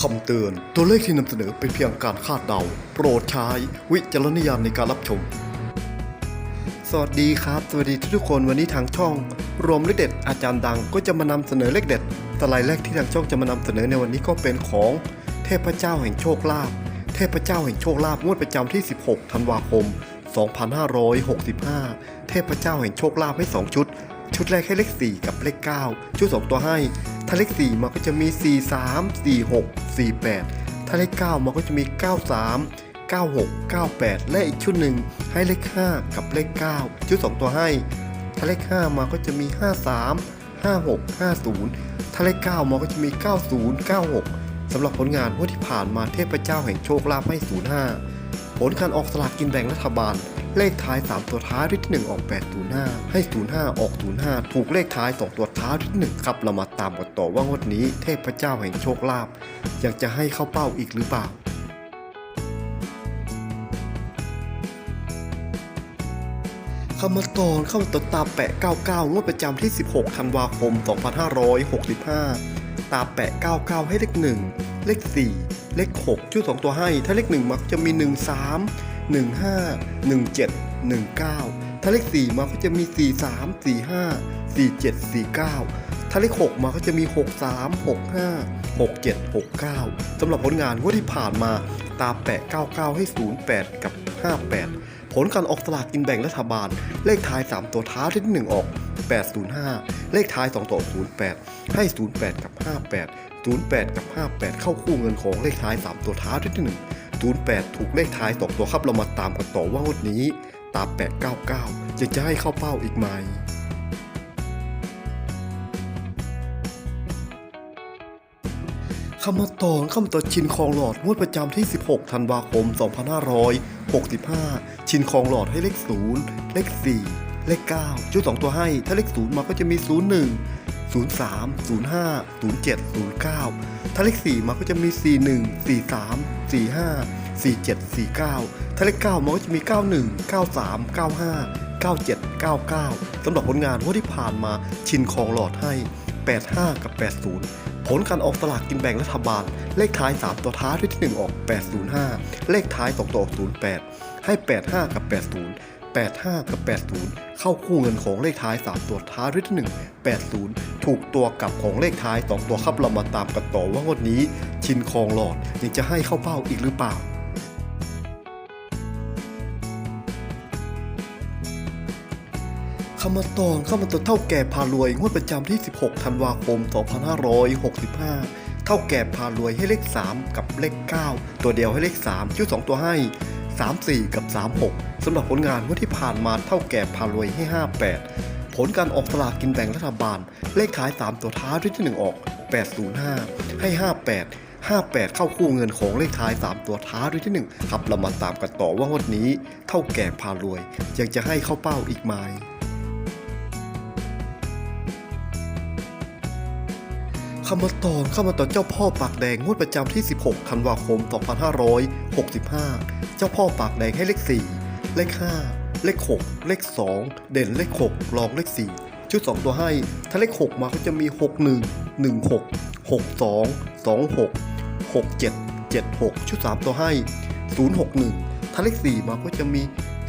คำเตือน ตัวเลขที่นำเสนอเป็นเพียงการคาดเดา โปรดใช้วิจารณญาณในการรับชม สวัสดีครับ สวัสดีทุกคนวันนี้ทางช่อง รวมเลขเด็ดอาจารย์ดังก็จะมานำเสนอเลขเด็ดสไลด์แรกที่ทางช่องจะมานำเสนอในวันนี้ก็เป็นของเทพเจ้าแห่งโชคลาภเทพเจ้าแห่งโชคลาภงวดประจำที่ 16 ธันวาคม 2565 เทพเจ้าแห่งโชคลาภให้ 2 ชุด ชุดแรกให้เลข 4 กับเลข 9 ชุด 2 ตัวให้ ถ้าเลข 4 มันก็จะมี 4 3 4 6 4 8 ถ้าเลข 9 มันก็จะมี 93 96 98 และอีกชุดหนึ่งให้เลข 5 กับเลข 9 ชุด 2 ตัวให้ ถ้าเลข 5 มาก็จะมี 53 56 50 ถ้าเลข 9 มาก็จะมี 90 96 สำหรับผลงานงวดที่ผ่านมาเทพเจ้าแห่งโชคลาภให้ 05 ผลการออกสลากกินแบ่งรัฐบาล เลขท้าย 3 ตัวท้ายที่ 1 ออก 805 ให้ 05 ออก 05 ถูกเลขท้าย 2 ตัวท้ายที่ 1 ครับ เรามาตามกันต่อว่างวดนี้เทพเจ้าแห่งโชคลาภยังจะให้เข้าเป้าอีกหรือเปล่าเข้ามาตอนเข้ามาตตาแปะ 99 งวดประจำที่ 16 ธันวาคม 2565 ตาแปะ 99 ให้เลข 1 เลข 4 เลข 6ชุด2ตัวให้ ถ้าเลข 1 มักจะมี 13 15 17 19 ถ้าเลข 4 มาก็จะมี 43 45 47 49 ถ้าเลข 6 มาก็จะมี 63 65 67 69 สำหรับผลงานงวดที่ผ่านมาตาแปะ 99 ให้ 08 กับ 58 ผลการออกสลากกินแบ่งรัฐบาล เลขท้าย 3 ตัวท้ายที่ 1 ออก 805 เลขท้าย 2 ตัว 08 ให้ 08 กับ 58 08 กับ 58 เข้าคู่เงินของเลขท้าย 3 ตัวท้ายที่ 1 08 ถูกเลขท้าย2ตัวครับเรามาตามกันต่อว่างวดนี้ ตาม 899 จะจะให้เข้าเป้าอีกไหมเข้ามาตอนเข้ามาตอชินคลองหลอดงวดประจำที่ 16 ธันวาคม 2565 ชินคลองหลอดให้เลข 0 เลข 4 เลข 9 ชุด 2 ตัวให้ ถ้าเลข 0 มาก็จะมี 01 03 05 07 09ถ้าเลข4มาก็จะมี 41 43 45 47 49 ถ้าเลข9มาก็จะมี 91 93 95 97 99 สำหรับผลงานว่าที่ผ่านมาชินคองหลอดให้ 85 กับ 80 ผลการออกสลากกินแบ่งรัฐบาล เลขท้าย 3 ตัวท้ายที่ 1 ออก 805 เลขท้าย 2 ตัวออก 08 ให้ 85 กับ 80 85 กับ 80 เข้าคู่เงินของเลขท้าย 3 ตัวท้ายที่1 80 ถูกตัวกลับของเลขท้าย 2 ตัวครับเรามาตามกันต่อว่างวดนี้ ชินคลองหลอดยังจะให้เข้าเป้าอีกหรือเปล่าเข้ามาตอนเข้ามาตอนเท่าแก่พารวยงวดประจำที่ 16 ธันวาคม 2565 เท่าแก่พารวยให้เลข 3 กับเลข 9 ตัวเดียวให้เลข3ชุด2ตัวให้ 3 4 กับ 36 สำหรับผลงานงวดที่ผ่านมาเท่าแก่พารวยให้ 58 ผลการออกสลากกินแบ่งรัฐบาล เลขท้าย 3 ตัวท้ายที่ 1 ออก 805 ให้ 58 58 เข้าคู่เงินของเลขท้าย 3 ตัวท้ายด้วยที่ 1 ครับเรามาตามกันต่อว่างวดนี้เท่าแก่พารวยยังจะให้เข้าเป้าอีกไหม เข้ามาตอนเข้ามาตอนเจ้าพ่อปากแดงงวดประจำที่ 16 ธันวาคม 2565 เจ้าพ่อปากแดงให้เลข 4 เลข 5 เลข 6 เลข 2 เด่นเลข 6 รองเลข 4 ชุด 2 ตัวให้ ถ้าเลข 6 มาก็จะมี 61 16 62 26 67 76 ชุด 3 ตัวให้ 061 ถ้าเลข 4 มาก็จะมี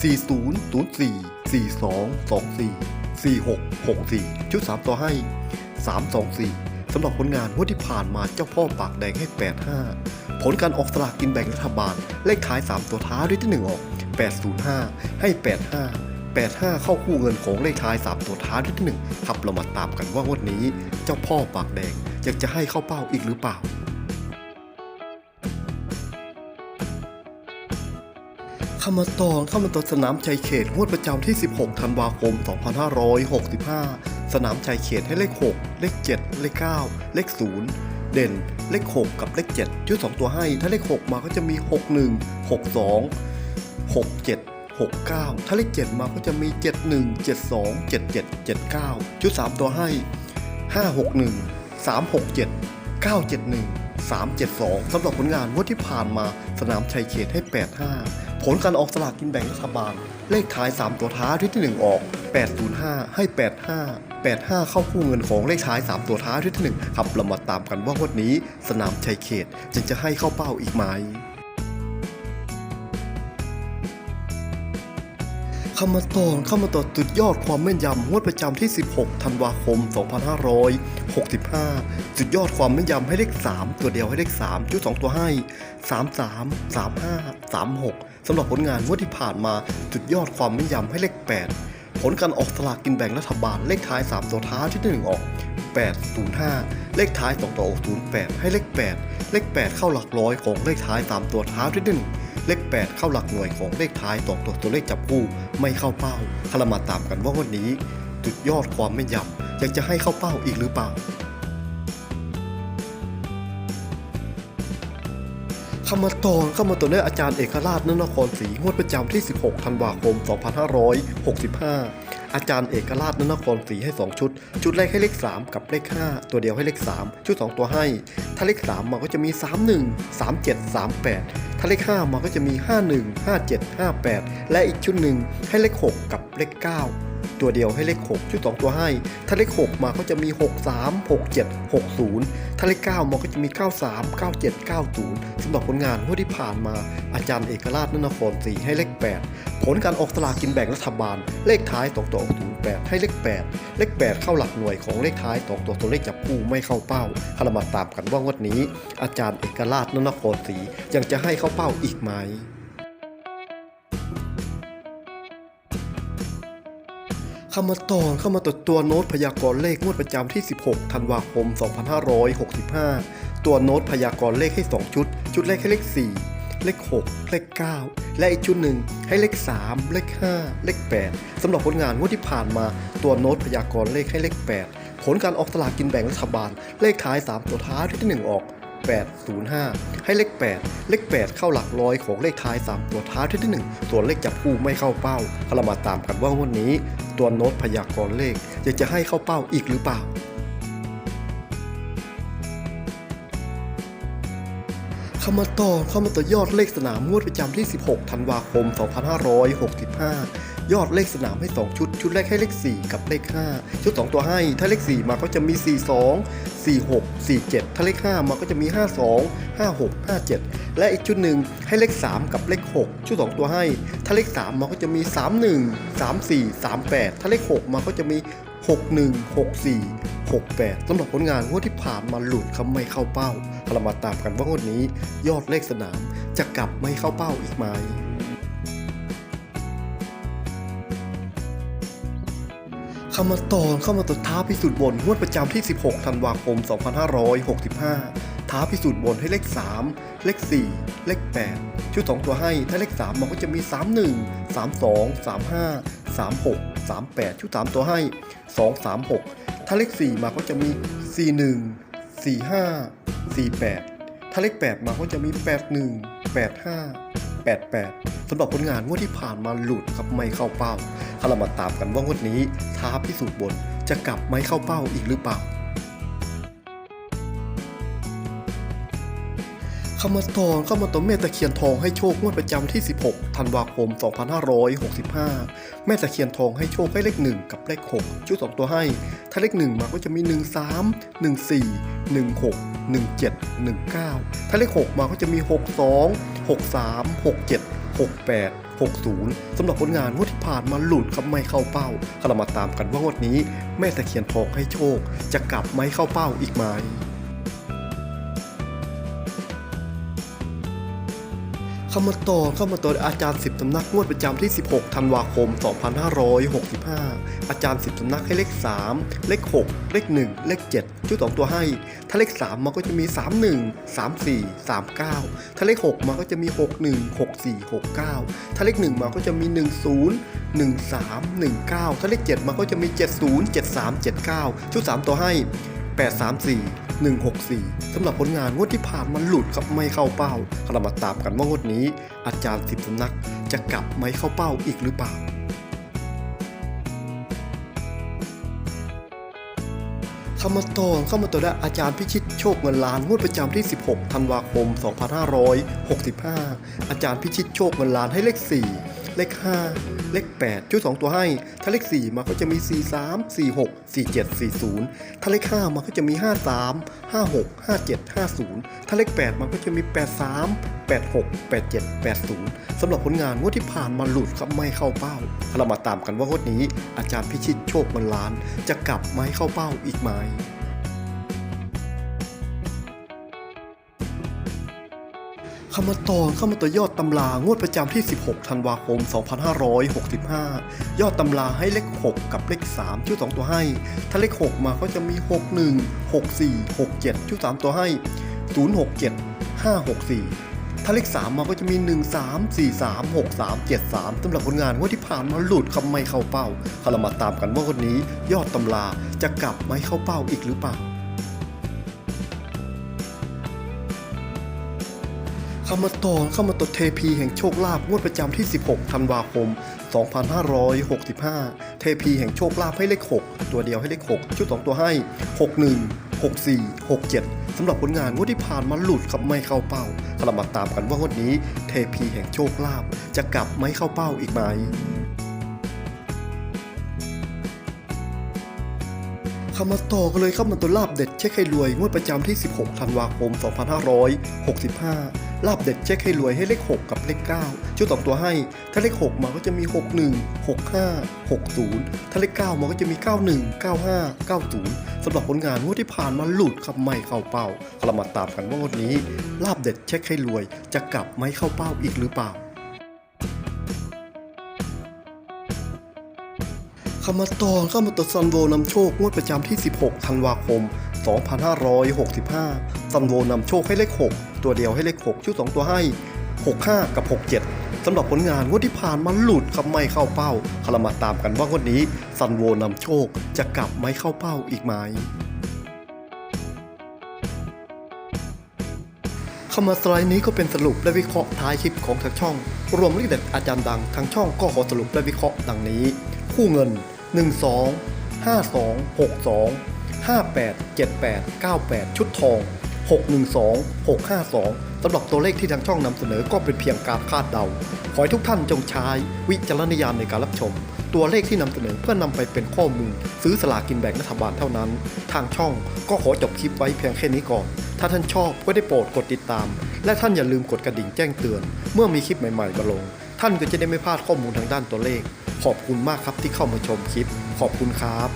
40 04 42 24 46 64 ชุด 3 ตัวให้ 324ำหรับผลงานงวดที่ผ่านมาเจ้าพ่อปากแดงให้ 85 ผลการออกสลากกินแบ่งรัฐบาล เลขท้าย 3 ตัวท้ายด้วยที่ 1 ออก 805 ให้ 85 85 เข้าคู่เงินของเลขท้าย 3 ตัวท้ายด้วยที่ 1 ครับเรามาตามกันว่างวดนี้ เจ้าพ่อปากแดงอยากจะให้เข้าเป้าอีกหรือเปล่าขามาตอนเข้ามาตอนสนามชัยเขตงวดประจำที่ 16 ธันวาคม 2565 สนามชัยเขตให้เลข 6 เลข 7 เลข 9 เลข 0 เด่นเลข 6 กับเลข 7 ชุด 2 ตัวให้ ถ้าเลข 6 มาก็จะมี 61 62 67 69 ถ้าเลข 7 มาก็จะมี 71 72 77 79 ชุด 3 ตัวให้ 561 367 971 372 สำหรับผลงานงวดที่ผ่านมาสนามชัยเขตให้ 85 ผลการออกสลากกินแบ่งรัฐบาล เลขท้าย 3 ตัวท้ายที่1ออก 805 ให้ 85 85 เข้าคู่เงินของเลขท้าย 3 ตัวท้ายที่1ครับเรามาตามกันว่างวดนี้ สนามชัยเขตจะจะให้เข้าเป้าอีกไหมเข้ามาตอนเข้ามาต่อจุดยอดความแม่นยำงวดประจำที่ 16 ธันวาคม 2565 จุดยอดความแม่นยำให้เลข 3 ตัวเดียวให้เลข3จุด2ตัวให้ 33 35 36 สำหรับผลงานงวดที่ผ่านมาจุดยอดความแม่นยำให้เลข 8 ผลการออกสลากกินแบ่งรัฐบาลเลขท้าย 3 ตัวท้ายที่1ออก 805 เลขท้าย 2 ตัวออก 08 ให้เลข 8 เลข 8 เข้าหลักร้อยของเลขท้าย 3 ตัวท้ายที่ 1 เลข 8 เข้าหลักหน่วยของเลขท้ายต่อตัวตัวเลขจับคู่ไม่เข้าเป้าคารามาตามกันว่าวันนี้จุดยอดความไม่นยำยังจะให้เข้าเป้าอีกหรือเปล่า เข้ามาตอนเข้ามาตอนด้วยอาจารย์เอกราชนนครศรีงวดประจำที่ 16 ธันวาคม 2565 อาจารย์เอกราชนนครศรีให้ 2 ชุด ชุดแรกให้เลข 3 กับเลข 5 ตัวเดียวให้เลข 3 ชุด 2 ตัวให้ ถ้าเลข 3 มันก็จะมี 31 37 38 ถ้าเลข 5 มันก็จะมี 51 57 58 และอีกชุดหนึ่งให้เลข 6 กับเลข 9 ตัวเดียวให้เลข 6 ชุด 2 ตัวให้ ถ้าเลข 6 มาก็จะมี 63 67 60 ถ้าเลข 9 มาก็จะมี 93 97 90สำหรับผลงานงวดที่ผ่านมาอาจารย์เอกราชนนครศรีให้เลข 8 ผลการออกสลากกินแบ่งรัฐบาล เลขท้ายตกตัวออก08ให้เลข 8 เลข 8 เข้าหลักหน่วยของเลขท้ายตกตัวตัวเลขจับคู่ไม่เข้าเป้าคารามาตามกันว่างวดนี้ อาจารย์เอกราชนนครศรียังจะให้เข้าเป้าอีกไหม เข้ามาตอนเข้ามาตรวจตัวโน้ตพยากรณ์เลขงวดประจำที่ 16 ธันวาคม 2565 ตัวโน้ตพยากรณ์เลขให้ 2 ชุด ชุดแรกให้เลข 4 เลข 6 เลข 9 และอีกชุดหนึ่งให้เลข 3 เลข 5 เลข 8สำหรับผลงานงวดที่ผ่านมา ตัวโน้ตพยากรณ์เลขให้เลข 8 ผลการออกสลากกินแบ่งรัฐบาล เลขท้าย 3 ตัวท้ายที่1ออก 805 ให้เลข 8 เลข 8 เข้าหลักร้อยของเลขท้าย 3 ตัวท้ายที่ 1 ส่วนเลขจับคู่ไม่เข้าเป้าเรามาตามกันว่าวันนี้ ตัวโน้ตพยากรณ์เลขจะจะให้เข้าเป้าอีกหรือเปล่า เข้ามาต่อเข้ามาต่อยอดเลขสนามงวดประจำที่ 16 ธันวาคม 2565 ยอดเลขสนามให้ 2 ชุด ชุดแรกให้เลข 4 กับเลข 5 ชุด 2 ตัวให้ ถ้าเลข 4 มาก็จะมี 42 46 47 ถ้าเลข 5 มาก็จะมี 52 56 57 และอีกชุดหนึ่งให้เลข 3 กับเลข 6 ชุด 2 ตัวให้ ถ้าเลข 3 มาก็จะมี 31 34 38 ถ้าเลข 6 มาก็จะมี 61 64 68สำหรับผลงานงวดที่ผ่านมาหลุดคำไม่เข้าเป้าเรามาตามกันว่างวดนี้ ยอดเลขสนามจะกลับไม่เข้าเป้าอีกไหม เข้ามาตอนเข้ามาตรวจท้าพิสูจน์บนงวดประจำที่ 16 ธันวาคม 2565 ท้าพิสูจน์บนให้เลข 3 เลข 4 เลข 8 ชุด 2 ตัวให้ ถ้าเลข 3 มันก็จะมี 31 32 35 36 38 ชุด 3 ตัวให้ 2 36 ถ้าเลข 4 มาก็จะมี 41 45 48 ถ้าเลข 8 มาก็จะมี 81 85 88สำหรับผลงานงวดที่ผ่านมาหลุดครับไม่เข้าเป้า ถ้าเรามาตามกันว่างวดนี้ท้าพิสูจน์บนจะกลับไม่เข้าเป้าอีกหรือเปล่าเข้ามาตอนเข้ามาตอนแม่ตะเคียนทองให้โชคงวดประจำที่ 16 ธันวาคม 2565 แม่ตะเคียนทองให้โชคให้เลข 1 กับเลข 6 ชุด2ตัวให้ ถ้าเลข 1 มาก็จะมี 13 14 16 17 19 ถ้าเลข 6 มาก็จะมี 62 63 67 68 60สำหรับผลงานงวดที่ผ่านมาหลุดครับไม่เข้าเป้าเรามาตามกันว่างวดนี้ แม่ตะเคียนทองให้โชค จะกลับไม่เข้าเป้าอีกไหม เข้ามาต่อเข้ามาต่ออาจารย์สิบสำนักงวดประจำที่ 16 ธันวาคม 2565 อาจารย์สิบสำนักให้เลข 3 เลข 6 เลข 1 เลข 7 ชุด2ตัวให้ ถ้าเลข 3 มันก็จะมี 31 34 39 ถ้าเลข 6 มันก็จะมี 61 64 69 ถ้าเลข 1 มันก็จะมี 10 13 19 ถ้าเลข 7 มันก็จะมี 70 73 79 ชุด 3 ตัวให้ 834 164สำหรับผลงานงวดที่ผ่านมันหลุดครับไม่เข้าเป้าเรามาตามกันว่างวดนี้ อาจารย์สิบสำนักจะกลับไม่เข้าเป้าอีกหรือเปล่าขเข้ามาต่อเข้ามาต่อได้อาจารย์พิชิตโชคเงินล้านงวดประจำที่ 16 ธันวาคม 2565 อาจารย์พิชิตโชคเงินล้านให้เลข 4 เลข 5 เลข 8ชุด2ตัวให้ ถ้าเลข 4 มาก็จะมี 43 46 47 40 ถ้าเลข 5 มาก็จะมี 53 56 57 50 ถ้าเลข 8มันก็จะมี 83 86 87 80 สำหรับผลงานงวดที่ผ่านมาหลุดครับไม่เข้าเป้า เรามาตามกันว่างวดนี้ อาจารย์พิชิตโชคเงินล้าน จะกลับไมาให้เข้าเป้าอีกไหม เข้ามาต่อเข้ามาต่อยอดตำรางวดประจำที่ 16 ธันวาคม 2565 ยอดตำราให้เลข 6 กับเลข 3ชุด2ตัวให้ ถ้าเลข 6 มาก็จะมี 61 64 67ชุด3ตัวให้ 067 564ถ้าเลข3มาก็จะมี 13 43 63 73สำหรับผลงานงวดที่ผ่านมาหลุดคำไม่เข้าเป้าเรามาตามกันว่าวันนี้ยอดตำราจะกลับไม่เข้าเป้าอีกหรือเปล่า เข้ามาต่อเข้ามาต่อเทพีแห่งโชคลาภงวดประจำที่ 16 ธันวาคม 2565 เทพีแห่งโชคลาภให้เลข 6 ตัวเดียวให้เลข 6 ชุด 2 ตัวให้ 61 64 67 สำหรับผลงานงวดที่ผ่านมาหลุดครับไม่เข้าเป้าเรามาตามกันว่างวดนี้ เทพีแห่งโชคลาภจะกลับไม่เข้าเป้าอีกไหมเข้ามาต่อกันเลยครับมาตัวลาบเด็ดเช็คให้รวยงวดประจำที่ 16 ธันวาคม 2565 ลาบเด็ดเช็คให้รวยให้เลข 6 กับเลข 9ชุดสองตัวให้ ถ้าเลข 6 มาก็จะมี 61 65 60 ถ้าเลข 9 มาก็จะมี 91 95 90สำหรับผลงานงวดที่ผ่านมาหลุดครับไม่เข้าเป้าเรามาตามกันว่างวดนี้ ลาบเด็ดเช็คให้รวย จะกลับไม่เข้าเป้าอีกหรือเปล่าเข้ามาต่อเข้ามาต่อซันโวนำโชคงวดประจำที่ 16 ธันวาคม 2565 ซันโวนำโชคให้เลข 6 ตัวเดียวให้เลข 6 ชุด 2 ตัวให้ 65 กับ 67สำหรับผลงานงวดที่ผ่านมาหลุดครับไม่เข้าเป้าเรามาตามกันว่างวดนี้ซันโวนำโชคจะกลับไม่เข้าเป้าอีกไหมเข้ามาสไลด์นี้ก็เป็นสรุปและวิเคราะห์ท้ายคลิปของทางช่อง รวมเลขเด็ดอาจารย์ดังทางช่องก็ขอสรุปและวิเคราะห์ดังนี้ คู่เงิน 12 52 62 58 78 98 ชุดทอง 612 652 สำหรับตัวเลขที่ทางช่องนำเสนอก็เป็นเพียงการคาดเดา ขอให้ทุกท่านจงใช้วิจารณญาณในการรับชม ตัวเลขที่นำเสนอเพื่อนำไปเป็นข้อมูล ซื้อสลากกินแบ่งรัฐบาลเท่านั้น ทางช่องก็ขอจบคลิปไว้เพียงแค่นี้ก่อน ถ้าท่านชอบก็ได้โปรดกดติดตาม และท่านอย่าลืมกดกระดิ่งแจ้งเตือน เมื่อมีคลิปใหม่ๆมาลง ท่านก็จะได้ไม่พลาดข้อมูลทางด้านตัวเลข ขอบคุณมากครับที่เข้ามาชมคลิป ขอบคุณครับ